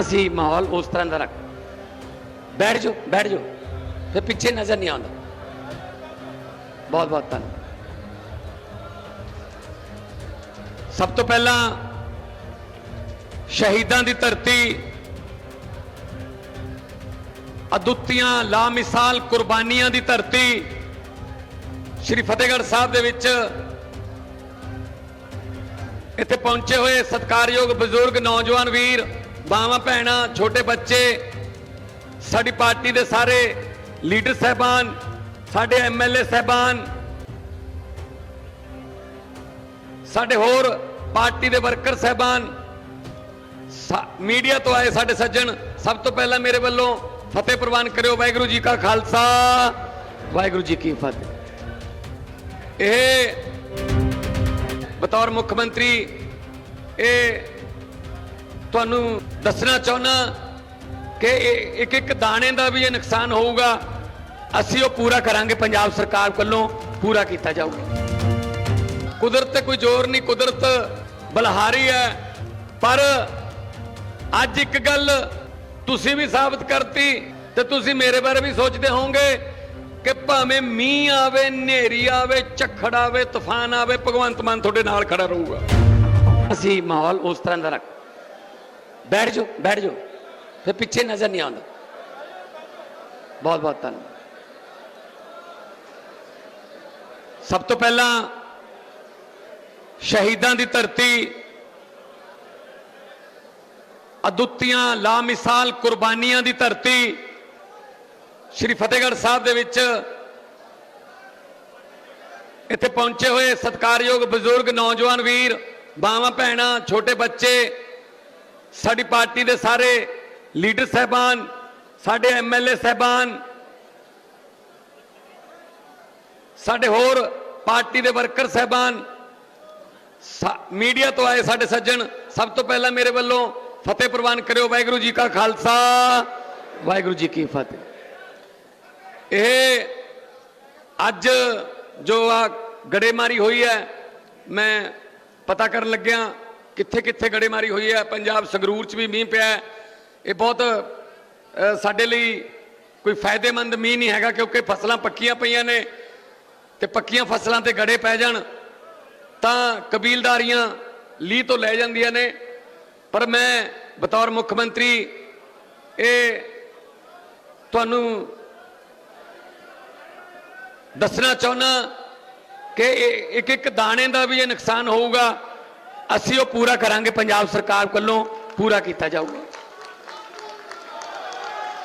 ਅਸੀਂ ਮਾਹੌਲ ਉਸ ਤਰ੍ਹਾਂ ਦਾ ਰੱਖ। ਬੈਠ ਜਾਓ ਬੈਠ ਜਾਓ। ਫਿਰ ਪਿੱਛੇ ਨਜ਼ਰ ਨਹੀਂ ਆਉਂਦਾ। ਬਹੁਤ ਬਹੁਤ ਧੰਨਵਾਦ। ਸਭ ਤੋਂ ਪਹਿਲਾਂ ਸ਼ਹੀਦਾਂ ਦੀ ਧਰਤੀ ਅਦੁੱਤੀਆਂ ਲਾਮਿਸਾਲ ਕੁਰਬਾਨੀਆਂ ਦੀ ਧਰਤੀ ਸ਼੍ਰੀ ਫਤਿਹਗੜ੍ਹ ਸਾਹਿਬ ਦੇ ਵਿੱਚ ਇੱਥੇ ਪਹੁੰਚੇ ਹੋਏ ਸਤਿਕਾਰਯੋਗ ਬਜ਼ੁਰਗ ਨੌਜਵਾਨ ਵੀਰ ਬਾਵਾਂ ਭੈਣਾਂ, ਛੋਟੇ ਬੱਚੇ, ਸਾਡੀ ਪਾਰਟੀ ਦੇ ਸਾਰੇ ਲੀਡਰ ਸਹਿਬਾਨ, ਸਾਡੇ ਐਮਐਲਏ ਸਹਿਬਾਨ, ਸਾਡੇ ਹੋਰ ਪਾਰਟੀ ਦੇ ਵਰਕਰ ਸਹਿਬਾਨ, ਸਾ- ਮੀਡੀਆ ਤੋਂ ਆਏ ਸਾਡੇ ਸੱਜਣ, ਸਭ ਤੋਂ ਪਹਿਲਾਂ ਮੇਰੇ ਵੱਲੋਂ ਫਤਿਹ ਪ੍ਰਵਾਨ ਕਰਿਓ ਵਾਹਿਗੁਰੂ ਜੀ ਕਾ ਖਾਲਸਾ। ਵਾਹਿਗੁਰੂ ਜੀ ਕੀ ਫਤਿਹ। ਇਹ ਬਤੌਰ ਮੁੱਖ ਮੰਤਰੀ, ਇਹ ਤੁਹਾਨੂੰ ਦੱਸਣਾ ਚਾਹੁੰਦਾ ਕਿ ਇੱਕ ਇੱਕ ਦਾਣੇ ਦਾ ਵੀ ਇਹ ਨੁਕਸਾਨ ਹੋਊਗਾ। ਅਸੀਂ ਉਹ ਪੂਰਾ ਕਰਾਂਗੇ, ਪੰਜਾਬ ਸਰਕਾਰ ਵੱਲੋਂ ਪੂਰਾ ਕੀਤਾ ਜਾਊਗਾ। ਕੁਦਰਤ ਤੇ ਕੋਈ ਜ਼ੋਰ ਨਹੀਂ, ਕੁਦਰਤ ਬਲਹਾਰੀ ਹੈ। ਪਰ ਅੱਜ ਇੱਕ ਗੱਲ ਤੁਸੀਂ ਵੀ ਸਾਬਤ ਕਰਤੀ ਤੇ ਤੁਸੀਂ ਮੇਰੇ ਬਾਰੇ ਵੀ ਸੋਚਦੇ ਹੋਵੋਗੇ ਕਿ ਭਾਵੇਂ ਮੀਂਹ ਆਵੇ, ਹਨੇਰੀ ਆਵੇ, ਝੱਖੜ ਆਵੇ, ਤੂਫਾਨ ਆਵੇ, ਭਗਵੰਤ ਮਾਨ ਤੁਹਾਡੇ ਨਾਲ ਖੜਾ ਰਹੂਗਾ। ਅਸੀਂ ਮਾਹੌਲ ਉਸ ਤਰ੍ਹਾਂ ਦਾ ਰੱਖ ਬੈਠ ਜਾਓ ਬੈਠ ਜਾਓ। ਫਿਰ ਪਿੱਛੇ ਨਜ਼ਰ ਨਹੀਂ ਆਉਂਦਾ। ਬਹੁਤ ਬਹੁਤ ਧੰਨਵਾਦ। ਸਭ ਤੋਂ ਪਹਿਲਾਂ ਸ਼ਹੀਦਾਂ ਦੀ ਧਰਤੀ ਅਦੁੱਤੀਆਂ ਲਾਮਿਸਾਲ ਕੁਰਬਾਨੀਆਂ ਦੀ ਧਰਤੀ ਸ਼੍ਰੀ ਫਤਿਹਗੜ੍ਹ ਸਾਹਿਬ ਦੇ ਵਿੱਚ ਇੱਥੇ ਪਹੁੰਚੇ ਹੋਏ ਸਤਿਕਾਰਯੋਗ ਬਜ਼ੁਰਗ, ਨੌਜਵਾਨ ਵੀਰ, ਬਾਵਾਂ, ਭੈਣਾਂ, ਛੋਟੇ ਬੱਚੇ ਸਾਡੀ ਪਾਰਟੀ ਦੇ ਸਾਰੇ ਲੀਡਰ ਸਹਿਬਾਨ, ਸਾਡੇ ਐਮਐਲਏ ਸਹਿਬਾਨ, ਸਾਡੇ ਹੋਰ ਪਾਰਟੀ ਦੇ ਵਰਕਰ ਸਹਿਬਾਨ, ਸਾ- ਮੀਡੀਆ ਤੋਂ ਆਏ ਸਾਡੇ ਸੱਜਣ, ਸਭ ਤੋਂ ਪਹਿਲਾਂ ਮੇਰੇ ਵੱਲੋਂ ਫਤਿਹ ਪ੍ਰਵਾਨ ਕਰਿਓ, ਵਾਹਿਗੁਰੂ ਜੀ ਕਾ ਖਾਲਸਾ। ਵਾਹਿਗੁਰੂ ਜੀ ਕੀ ਫਤਿਹ। ਇਹ ਅੱਜ ਜੋ ਆ ਗੜੇਮਾਰੀ ਹੋਈ ਹੈ, ਮੈਂ ਪਤਾ ਕਰਨ ਲੱਗਿਆ ਕਿੱਥੇ ਕਿੱਥੇ ਗੜੇਮਾਰੀ ਹੋਈ ਹੈ? ਪੰਜਾਬ ਸੰਗਰੂਰ ਚ ਵੀ ਮੀਂਹ ਪਿਆ ਹੈ। ਇਹ ਬਹੁਤ ਸਾਡੇ ਲਈ ਕੋਈ ਫਾਇਦੇਮੰਦ ਮੀਂਹ ਨਹੀਂ ਹੈਗਾ ਕਿਉਂਕਿ ਫਸਲਾਂ ਪੱਕੀਆਂ ਪਈਆਂ ਨੇ ਤੇ ਪੱਕੀਆਂ ਫਸਲਾਂ ਤੇ ਗੜੇ ਪੈ ਜਾਣ ਤਾਂ ਕਬੀਲਦਾਰੀਆਂ ਲੀ ਤੋਂ ਲੈ ਜਾਂਦੀਆਂ ਨੇ। ਪਰ ਮੈਂ ਬਤੌਰ ਮੁੱਖ ਮੰਤਰੀ, ਇਹ ਤੁਹਾਨੂੰ ਦੱਸਣਾ ਚਾਹੁੰਦਾ ਕਿ ਇੱਕ ਇੱਕ ਦਾਣੇ ਦਾ ਵੀ ਇਹ ਨੁਕਸਾਨ ਹੋਊਗਾ। ਅਸੀਂ ਉਹ ਪੂਰਾ ਕਰਾਂਗੇ, ਪੰਜਾਬ ਸਰਕਾਰ ਵੱਲੋਂ ਪੂਰਾ ਕੀਤਾ ਜਾਊਗਾ।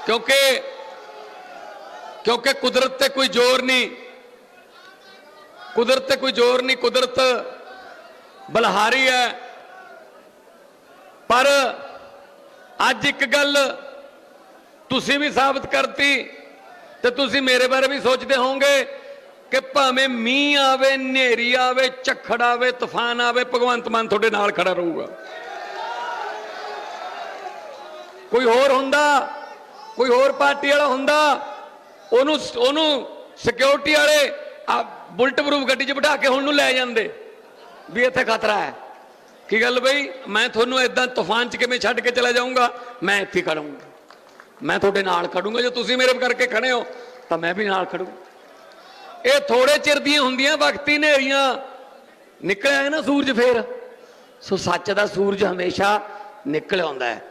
ਕਿਉਂਕਿ ਕਿਉਂਕਿ ਕੁਦਰਤ ਤੇ ਕੋਈ ਜ਼ੋਰ ਨਹੀਂ, ਕੁਦਰਤ ਤੇ ਕੋਈ ਜ਼ੋਰ ਨਹੀਂ, ਕੁਦਰਤ ਬਲਹਾਰੀ ਹੈ। ਪਰ ਅੱਜ ਇੱਕ ਗੱਲ ਤੁਸੀਂ ਵੀ ਸਾਬਤ ਕਰਤੀ ਤੇ ਤੁਸੀਂ ਮੇਰੇ ਬਾਰੇ ਵੀ ਸੋਚਦੇ ਹੋਵੋਗੇ ਕਿ ਭਾਵੇਂ ਮੀਂਹ ਆਵੇ, ਹਨੇਰੀ ਆਵੇ, ਝੱਖੜ ਆਵੇ, ਤੂਫਾਨ ਆਵੇ, ਭਗਵੰਤ ਮਾਨ ਤੁਹਾਡੇ ਨਾਲ ਖੜਾ ਰਹੂਗਾ। ਕੋਈ ਹੋਰ ਹੁੰਦਾ? ਕੋਈ ਹੋਰ ਪਾਰਟੀ ਵਾਲਾ ਹੁੰਦਾ? ਉਹਨੂੰ ਉਹਨੂੰ ਸਿਕਿਉਰਿਟੀ ਵਾਲੇ ਆ ਬੁਲਟ ਪ੍ਰੂਫ ਗੱਡੀ 'ਚ ਬਿਠਾ ਕੇ ਹੁਣ ਨੂੰ ਲੈ ਜਾਂਦੇ ਵੀ ਇੱਥੇ ਖਤਰਾ ਹੈ। ਕੀ ਗੱਲ ਬਈ? ਮੈਂ ਤੁਹਾਨੂੰ ਇਦਾਂ ਤੂਫਾਨ 'ਚ ਕਿਵੇਂ ਛੱਡ ਕੇ ਚਲਾ ਜਾਊਂਗਾ? ਮੈਂ ਇੱਥੇ ਖੜੂੰਗਾ। ਮੈਂ ਤੁਹਾਡੇ ਨਾਲ ਖੜੂੰਗਾ। ਜੇ ਤੁਸੀਂ ਮੇਰੇ ਕਰਕੇ ਖੜੇ ਹੋ, ਤਾਂ ਮੈਂ ਵੀ ਨਾਲ ਖੜੂ। ਇਹ ਥੋੜੇ ਚਿਰ ਦੀਆਂ ਹੁੰਦੀਆਂ, ਵਕਤੀ ਨੇਰੀਆਂ ਨਿਕਲਿਆ ਹੈ ਨਾ ਸੂਰਜ ਫੇਰ? ਸੋ ਸੱਚ ਦਾ ਸੂਰਜ ਹਮੇਸ਼ਾ ਨਿਕਲ ਆਉਂਦਾ ਹੈ।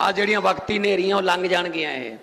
ਆ ਜਿਹੜੀਆਂ ਵਕਤੀ ਨੇਰੀਆਂ ਉਹ ਲੰਘ ਜਾਣਗੀਆਂ ਇਹ।